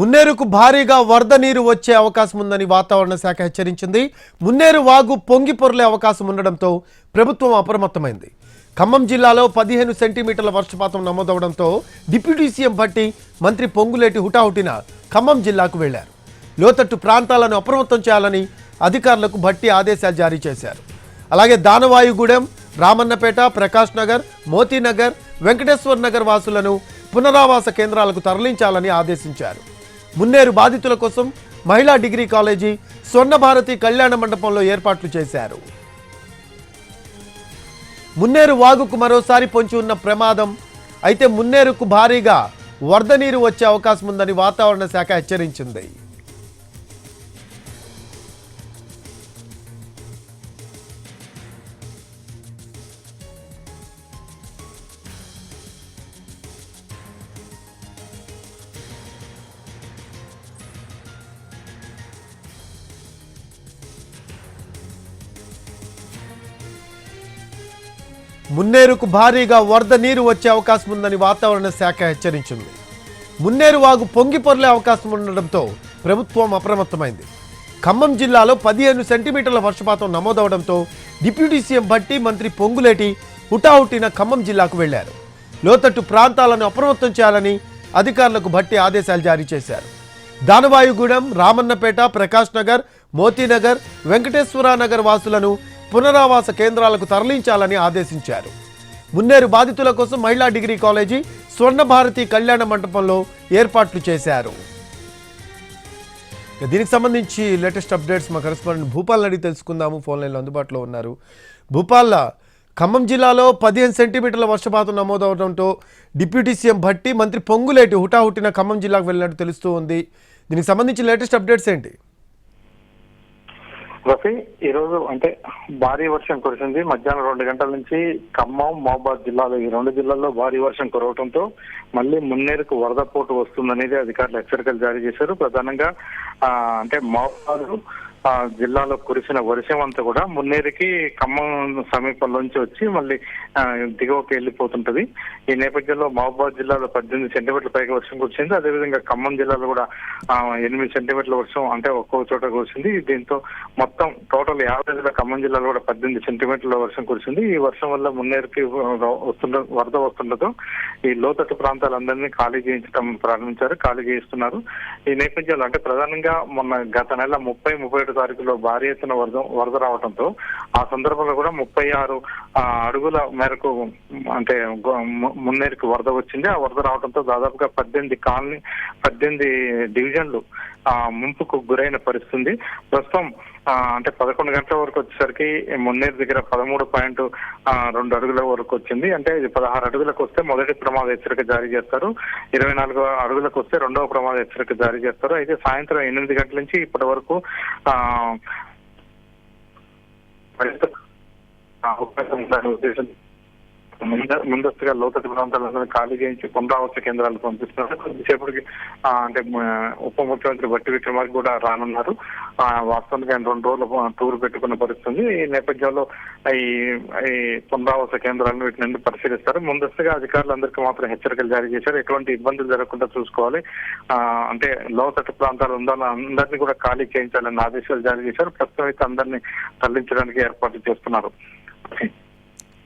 మున్నేరుకు భారీగా వరద నీరు వచ్చే అవకాశం ఉందని వాతావరణ శాఖ హెచ్చరించింది. మున్నేరు వాగు పొంగి పొరలే అవకాశం ఉండడంతో ప్రభుత్వం అప్రమత్తమైంది. ఖమ్మం జిల్లాలో పదిహేను సెంటీమీటర్ల వర్షపాతం నమోదవడంతో డిప్యూటీ సీఎం భట్టి మంత్రి పొంగులేటి హుటాహుటిన ఖమ్మం జిల్లాకు వెళ్ళారు. లోతట్టు ప్రాంతాలను అప్రమత్తం చేయాలని అధికారులకు భట్టి ఆదేశాలు జారీ చేశారు. అలాగే దానవాయుగూడెం రామన్నపేట ప్రకాష్ నగర్ మోతీనగర్ వెంకటేశ్వర్ నగర్ వాసులను పునరావాస కేంద్రాలకు తరలించాలని ఆదేశించారు. మున్నేరు బాధితుల కోసం మహిళా డిగ్రీ కాలేజీ స్వర్ణభారతి కళ్యాణ మండపంలో ఏర్పాట్లు చేశారు. మున్నేరు వాగుకు మరోసారి పొంచి ఉన్న ప్రమాదం అయితే మున్నేరుకు భారీగా వరద నీరు వచ్చే అవకాశం ఉందని వాతావరణ శాఖ హెచ్చరించింది. మున్నేరుకు భారీగా వరద నీరు వచ్చే అవకాశం ఉందని వాతావరణ శాఖ హెచ్చరించింది. మున్నేరు వాగు పొంగి పొరలే అవకాశం ఉండడంతో ప్రభుత్వం అప్రమత్తమైంది. ఖమ్మం జిల్లాలో పదిహేను సెంటీమీటర్ల వర్షపాతం నమోదవడంతో డిప్యూటీ సీఎం భట్టి మంత్రి పొంగులేటి హుటాహుటిన ఖమ్మం జిల్లాకు వెళ్ళారు. లోతట్టు ప్రాంతాలను అప్రమత్తం చేయాలని అధికారులకు భట్టి ఆదేశాలు జారీ చేశారు. దానవాయుగూడెం రామన్నపేట ప్రకాష్ నగర్ మోతీనగర్ వెంకటేశ్వర నగర్ వాసులను పునరావాస కేంద్రాలకు తరలించాలని ఆదేశించారు. మున్నేరు బాధితుల కోసం మహిళా డిగ్రీ కాలేజీ స్వర్ణ భారతి కళ్యాణ మండపంలో ఏర్పాట్లు చేశారు. దీనికి సంబంధించి లేటెస్ట్ అప్డేట్స్ మా కరెస్పాండెంట్ భూపాల్ అడిగి తెలుసుకుందాము. ఫోన్ లైన్లో అందుబాటులో ఉన్నారు. భూపాల్ ఖమ్మం జిల్లాలో పదిహేను సెంటీమీటర్ల వర్షపాతం నమోదవడంతో డిప్యూటీ సీఎం భట్టి మంత్రి పొంగులేటి హుటాహుటిన ఖమ్మం జిల్లాకు వెళ్ళినట్టు తెలుస్తూ ఉంది. దీనికి సంబంధించి లేటెస్ట్ అప్డేట్స్ ఏంటి? రఫీ ఈరోజు అంటే భారీ వర్షం కురిసింది. మధ్యాహ్నం రెండు గంటల నుంచి ఖమ్మం మహబాద్ జిల్లాలో ఈ రెండు జిల్లాల్లో భారీ వర్షం కురవడంతో మళ్ళీ మున్నేరుకు వరద పోటు వస్తుందనేది అధికారులు హెచ్చరికలు జారీ చేశారు. ప్రధానంగా ఆ, అంటే మహబాద్ ఆ, జిల్లాలో కురిసిన వర్షం అంతా కూడా మున్నేరుకి ఖమ్మం సమీపంలోంచి వచ్చి మళ్ళీ దిగువకి వెళ్ళిపోతుంటది. ఈ నేపథ్యంలో మహబాద్ జిల్లాలో పద్దెనిమిది సెంటీమీటర్ల పైగా వర్షం కురిసింది. అదేవిధంగా ఖమ్మం జిల్లాలో కూడా ఆ, ఎనిమిది సెంటీమీటర్ల వర్షం అంటే ఒక్కో చోట కురిసింది. దీంతో మొత్తం టోటల్ యావరేజ్ ఖమ్మం జిల్లాలో కూడా పద్దెనిమిది సెంటీమీటర్ల వర్షం కురిసింది. ఈ వర్షం వల్ల మున్నేరుకి వస్తుండ వరద వస్తుండదు. ఈ లోతట్టు ప్రాంతాలందరినీ ఖాళీ చేయించడం ప్రారంభించారు ఖాళీ చేయిస్తున్నారు. ఈ నేపథ్యంలో అంటే ప్రధానంగా మొన్న గత నెల ముప్పై ముప్పై పదిహేడు తారీఖులో భారీ ఎత్తున వరద వరద రావడంతో ఆ సందర్భంలో కూడా ముప్పై ఆరు అడుగుల మేరకు అంటే మున్నేరుకు వరద వచ్చింది. ఆ వరద రావడంతో దాదాపుగా పద్దెనిమిది కాలనీ పద్దెనిమిది డివిజన్లు ఆ ముంపుకు గురైన పరిస్థితి ప్రస్తుతం అంటే పదకొండు గంటల వరకు వచ్చేసరికి మున్నేరు దగ్గర పదమూడు పాయింట్ రెండు అడుగుల వరకు వచ్చింది. అంటే ఇది పదహారు అడుగులకు వస్తే మొదటి ప్రమాద హెచ్చరిక జారీ చేస్తారు. ఇరవై నాలుగు అడుగులకు వస్తే రెండవ ప్రమాద హెచ్చరిక జారీ చేస్తారు. అయితే సాయంత్రం ఎనిమిది గంటల నుంచి ఇప్పటి వరకు ఆ ముందస్తుగా లోతట్టు ప్రాంతాలను ఖాళీ చేయించి పునరావాస కేంద్రాలు పంపిస్తున్నారు. కొద్దిసేపటికి అంటే ఉప ముఖ్యమంత్రి బట్టి విక్రమార్క కూడా రానున్నారు. వాస్తవానికి ఆయన రెండు రోజులు టూర్ పెట్టుకున్న పరిస్థితి ఈ నేపథ్యంలో ఈ పునరావాస కేంద్రాలను వీటిని పరిశీలిస్తారు. ముందస్తుగా అధికారులందరికీ మాత్రం హెచ్చరికలు జారీ చేశారు. ఎటువంటి ఇబ్బందులు జరగకుండా చూసుకోవాలి. అంటే లోతట్టు ప్రాంతాలు ఉండాలని అందరినీ కూడా ఖాళీ చేయించాలని ఆదేశాలు జారీ చేశారు. ప్రస్తుతం అయితే అందరినీ తరలించడానికి ఏర్పాట్లు చేస్తున్నారు.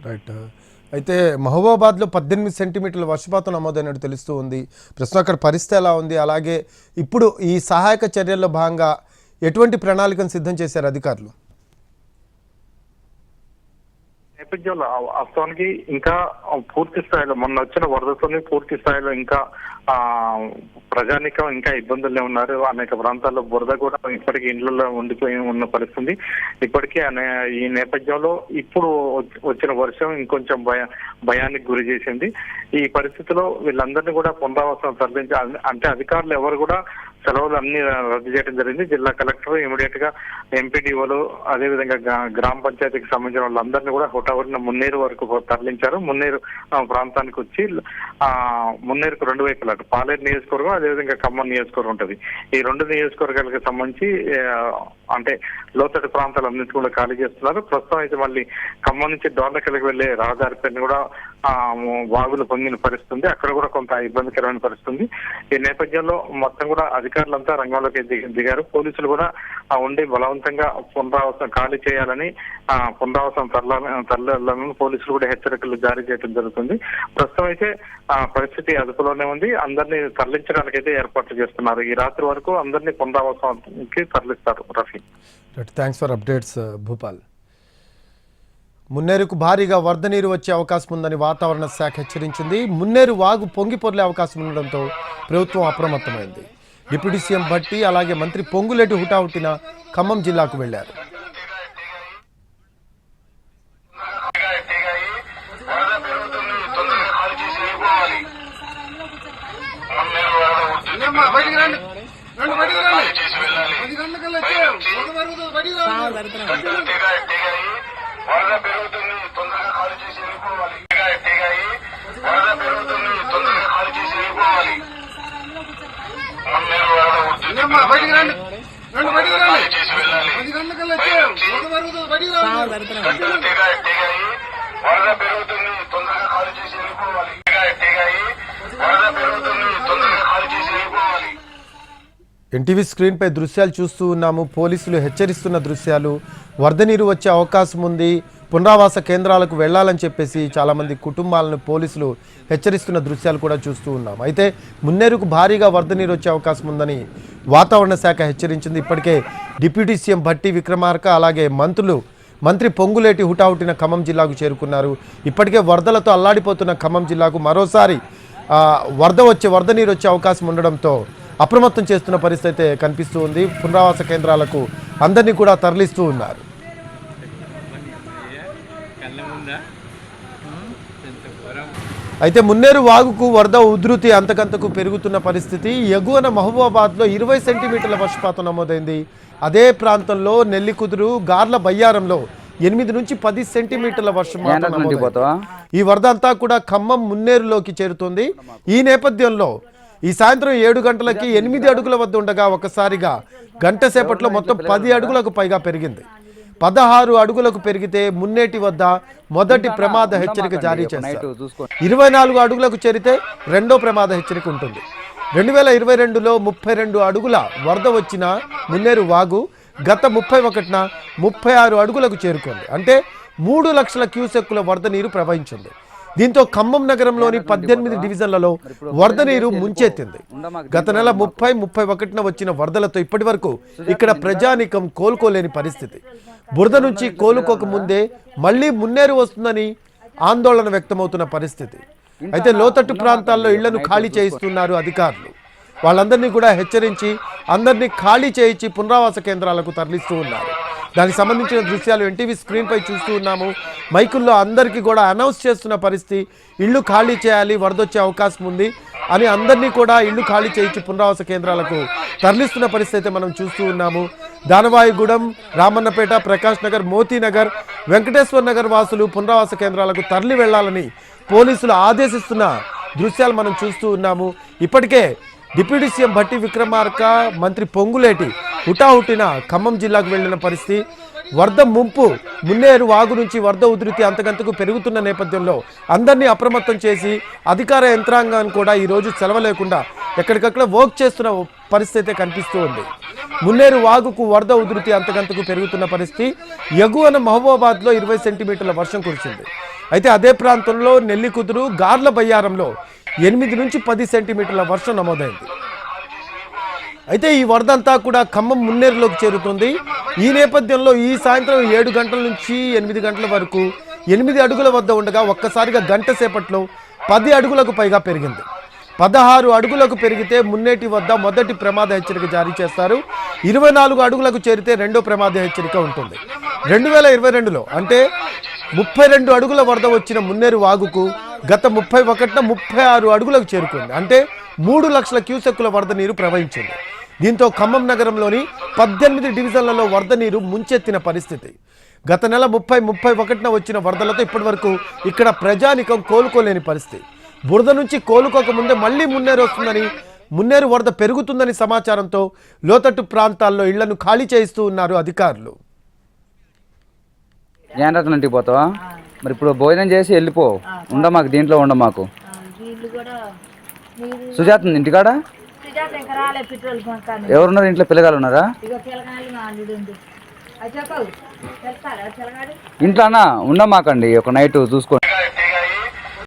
రైట్. అయితే మహబూబాబాద్లో పద్దెనిమిది సెంటీమీటర్ల వర్షపాతం నమోదైనట్టు తెలుస్తూ ఉంది. ప్రస్తుతం అక్కడ పరిస్థితి ఎలా ఉంది? అలాగే ఇప్పుడు ఈ సహాయక చర్యల్లో భాగంగా ఎటువంటి ప్రణాళికను సిద్ధం చేశారు అధికారులు? నేపథ్యంలో వాస్తవానికి ఇంకా పూర్తి స్థాయిలో మొన్న వచ్చిన వరదతోని పూర్తి స్థాయిలో ఇంకా ఆ ప్రజానికం ఇంకా ఇబ్బందుల్లో ఉన్నారు. అనేక ప్రాంతాల్లో బురద కూడా ఇప్పటికీ ఇండ్లలో ఉండిపోయి ఉన్న పరిస్థితి. ఇప్పటికీ అనే ఈ నేపథ్యంలో ఇప్పుడు వచ్చిన వర్షం ఇంకొంచెం భయ భయానికి గురి చేసింది. ఈ పరిస్థితిలో వీళ్ళందరినీ కూడా పునరావాసం తరలించి అంటే అధికారులు ఎవరు కూడా సెలవులు అన్ని రద్దు చేయడం జరిగింది. జిల్లా కలెక్టర్ ఇమీడియట్గా ఎంపీడీఓలు అదేవిధంగా గ్రా- గ్రామ పంచాయతీకి సంబంధించిన వాళ్ళందరినీ కూడా హుటాహుటిన మున్నేరు వరకు తరలించారు. మున్నేరు ప్రాంతానికి వచ్చి ఆ మున్నేరుకు రెండు వైపులు అటు పాలేరు నియోజకవర్గం అదేవిధంగా ఖమ్మం నియోజకవర్గం ఉంటది. ఈ రెండు నియోజకవర్గాలకు సంబంధించి అంటే లోతట్టు ప్రాంతాలన్నింటి కూడా ఖాళీ చేస్తున్నారు. ప్రస్తుతం అయితే మళ్ళీ ఖమ్మం నుంచి డోర్లకెళ్ళకి వెళ్ళే రహదారి పైన కూడా ఆ, వాగులు పొంగిన పరిస్థితుంది. అక్కడ కూడా కొంత ఇబ్బందికరమైన పరిస్థితుంది. ఈ నేపథ్యంలో మొత్తం కూడా అధికారులంతా రంగంలోకి దిగారు. పోలీసులు కూడా ఆ, ఉండి బలవంతంగా పునరావాసం ఖాళీ చేయాలని ఆ, పునరావాసం తరల తరలించాలని పోలీసులు కూడా హెచ్చరికలు జారీ చేయడం జరుగుతుంది. ప్రస్తుతం అయితే ఆ, పరిస్థితి అదుపులోనే ఉంది. అందరినీ తరలించడానికి అయితే ఏర్పాట్లు చేస్తున్నారు. ఈ రాత్రి వరకు అందరినీ పునరావాసానికి తరలిస్తారు Rafi. Thanks for updates Bhupal మున్నేరుకు భారీగా వరద నీరు వచ్చే అవకాశం ఉందని వాతావరణ శాఖ హెచ్చరించింది. మున్నేరు వాగు పొంగి పొర్లే అవకాశం ఉండడంతో ప్రభుత్వం అప్రమత్తమైంది. డిప్యూటీ సీఎం భట్టి అలాగే మంత్రి పొంగులేటి హుటాహుటిన ఖమ్మం జిల్లాకు వెళ్ళారు వరద పెరుగుతుంది తొందరగా ఖాళీ చేసి వెళ్ళిపోవాలి మున్నేరు వరద ఉధృతి బయటికి రండి రండి బయటికి రండి ఖాళీ చేసి వెళ్ళాలి పది గంటలకల్లా వచ్చే వరద పెరుగుతుంది బయటికి రండి గడ్డలు తెగాయి తెగాయి వరద పెరుగుతుంది తొందరగా ఖాళీ చేసి వెళ్ళిపోవాలి తెగాయి తెగాయి వరద పెరుగుతుంది తొందరగా ఖాళీ చేసి వెళ్ళిపోవాలి మున్నేరు వరద ఉధృతి బయటికి రండి రండి బయటికి రండి ఖాళీ చేసి వెళ్ళాలి పది గంటలకల్లా వచ్చే వరద పెరుగుతుంది బయటికి రండి గడ్డలు తెగాయి తెగాయి వరద పెరుగుతుంది తొందరగా ఖాళీ చేసి వెళ్ళిపోవాలి తెగాయి తెగాయి వరద పెరుగుతుంది తొందరగా ఖాళీ చేసి వెళ్ళిపోవాలి ఎన్టీవీ స్క్రీన్పై దృశ్యాలు చూస్తూ ఉన్నాము. పోలీసులు హెచ్చరిస్తున్న దృశ్యాలు వరద నీరు వచ్చే అవకాశం ఉంది పునరావాస కేంద్రాలకు వెళ్ళాలని చెప్పేసి చాలామంది కుటుంబాలను పోలీసులు హెచ్చరిస్తున్న దృశ్యాలు కూడా చూస్తూ ఉన్నాం అయితే మున్నేరుకు భారీగా వరద నీరు వచ్చే అవకాశం ఉందని వాతావరణ శాఖ హెచ్చరించింది. ఇప్పటికే డిప్యూటీ సీఎం భట్టి విక్రమార్క అలాగే మంత్రులు మంత్రి పొంగులేటి హుటాహుటిన ఖమ్మం జిల్లాకు చేరుకున్నారు. ఇప్పటికే వరదలతో అల్లాడిపోతున్న ఖమ్మం జిల్లాకు మరోసారి వరద వచ్చే వరద నీరు వచ్చే అవకాశం ఉండడంతో అప్రమత్తం చేస్తున్న పరిస్థితి అయితే కనిపిస్తూ ఉంది. పునరావాస కేంద్రాలకు అందరినీ కూడా తరలిస్తూ ఉన్నారు. అయితే మున్నేరు వాగుకు వరద ఉధృతి అంతకంతకు పెరుగుతున్న పరిస్థితి. ఎగువన మహబూబాబాద్లో ఇరవై సెంటీమీటర్ల వర్షపాతం నమోదైంది. అదే ప్రాంతంలో నెల్లికుదురు గార్ల బయ్యారంలో ఎనిమిది నుంచి పది సెంటీమీటర్ల వర్షం. ఈ వరద అంతా కూడా ఖమ్మం మున్నేరులోకి చేరుతుంది. ఈ నేపథ్యంలో ఈ సాయంత్రం ఏడు గంటలకి ఎనిమిది అడుగుల వద్ద ఉండగా ఒకసారిగా గంట సేపట్లో మొత్తం పది అడుగులకు పైగా పెరిగింది. పదహారు అడుగులకు పెరిగితే మున్నేటి వద్ద మొదటి ప్రమాద హెచ్చరిక జారీ చేశారు. ఇరవై నాలుగు అడుగులకు చేరితే రెండో ప్రమాద హెచ్చరిక ఉంటుంది. రెండు వేల ఇరవై రెండులో ముప్పై రెండు అడుగుల వరద వచ్చిన మున్నేరు వాగు గత ముప్పై ఒకటిన ముప్పై ఆరు అడుగులకు చేరుకుంది. అంటే మూడు లక్షల క్యూసెక్కుల వరద నీరు ప్రవహించింది. దీంతో ఖమ్మం నగరంలోని పద్దెనిమిది డివిజన్లలో వరద నీరు ముంచెత్తింది. గత నెల ముప్పై ముప్పై ఒకటిన వచ్చిన వరదలతో ఇప్పటి వరకు ఇక్కడ ప్రజానికం కోలుకోలేని పరిస్థితి. బురద నుంచి కోలుకోక ముందే మళ్ళీ మున్నేరు వస్తుందని ఆందోళన వ్యక్తమవుతున్న పరిస్థితి. అయితే లోతట్టు ప్రాంతాల్లో ఇళ్ళను ఖాళీ చేయిస్తున్నారు అధికారులు. వాళ్ళందరినీ కూడా హెచ్చరించి అందరినీ ఖాళీ చేయించి పునరావాస కేంద్రాలకు తరలిస్తూ ఉన్నారు. దానికి సంబంధించిన దృశ్యాలు ఎన్టీవీ స్క్రీన్పై చూస్తూ ఉన్నాము. మైకుల్లో అందరికీ కూడా అనౌన్స్ చేస్తున్న పరిస్థితి ఇళ్ళు ఖాళీ చేయాలి వరదొచ్చే అవకాశం ఉంది అని అందరినీ కూడా ఇళ్ళు ఖాళీ చేయించి పునరావాస కేంద్రాలకు తరలిస్తున్న పరిస్థితి అయితే మనం చూస్తూ ఉన్నాము. దానవాయిగూడెం రామన్నపేట ప్రకాష్ నగర్ మోతీ నగర్ వెంకటేశ్వర నగర్ వాసులు పునరావాస కేంద్రాలకు తరలి వెళ్ళాలని పోలీసులు ఆదేశిస్తున్న దృశ్యాలు మనం చూస్తూ ఉన్నాము. ఇప్పటికే డిప్యూటీ సీఎం భట్టి విక్రమార్క మంత్రి పొంగులేటి హుటాహుటిన ఖమ్మం జిల్లాకు వెళ్ళిన పరిస్థితి. వరద ముంపు మున్నేరు వాగు నుంచి వరద ఉధృతి అంతకంతకు పెరుగుతున్న నేపథ్యంలో అందరినీ అప్రమత్తం చేసి అధికార యంత్రాంగాన్ని కూడా ఈరోజు సెలవు లేకుండా ఎక్కడికక్కడ వర్క్ చేస్తున్న పరిస్థితి అయితే కనిపిస్తూ ఉంది. మున్నేరు వాగుకు వరద ఉధృతి అంతకంతకు పెరుగుతున్న పరిస్థితి ఎగువన మహబూబాబాద్లో ఇరవై సెంటీమీటర్ల వర్షం కురిసింది. అయితే అదే ప్రాంతంలో నెల్లికుదురు గార్ల బయ్యారంలో ఎనిమిది నుంచి పది సెంటీమీటర్ల వర్షం నమోదైంది. అయితే ఈ వరద అంతా కూడా ఖమ్మం మున్నేరులోకి చేరుతుంది. ఈ నేపథ్యంలో ఈ సాయంత్రం ఏడు గంటల నుంచి ఎనిమిది గంటల వరకు ఎనిమిది అడుగుల వద్ద ఉండగా ఒక్కసారిగా గంట సేపట్లో పది అడుగులకు పైగా పెరిగింది. పదహారు అడుగులకు పెరిగితే మున్నేటి వద్ద మొదటి ప్రమాద హెచ్చరిక జారీ చేస్తారు. ఇరవై నాలుగు అడుగులకు చేరితే రెండో ప్రమాద హెచ్చరిక ఉంటుంది. రెండు వేల ఇరవై రెండులో అంటే ముప్పై రెండు అడుగుల వరద వచ్చిన మున్నేరు వాగుకు గత ముప్పై ఒకటిన ముప్పై ఆరు అడుగులకు చేరుకుంది. అంటే మూడు లక్షల క్యూసెక్కుల వరద నీరు ప్రవహించింది. దీంతో ఖమ్మం నగరంలోని పద్దెనిమిది డివిజన్లలో వరద నీరు ముంచెత్తిన పరిస్థితి. గత నెల ముప్పై ముప్పై ఒకటిన వచ్చిన వరదలతో ఇప్పటి వరకు ఇక్కడ ప్రజానికం కోలుకోలేని పరిస్థితి. బురద నుంచి కోలుకోకముందే మళ్ళీ మున్నేరు వస్తుందని మున్నేరు వరద పెరుగుతుందని సమాచారంతో లోతట్టు ప్రాంతాల్లో ఇళ్ళను ఖాళీ చేయిస్తూ ఉన్నారు అధికారులు. పోతావా? మరి ఇప్పుడు భోజనం చేసి వెళ్ళిపో. ఉండ మాకు దీంట్లో ఉండ మాకు. సుజాత ఇంటికాడ? ఎవరున్నారు ఇంట్లో పిల్లగాలు ఉన్నారా? ఇంట్లో అన్న మాకండి ఒక నైట్ చూసుకోండి.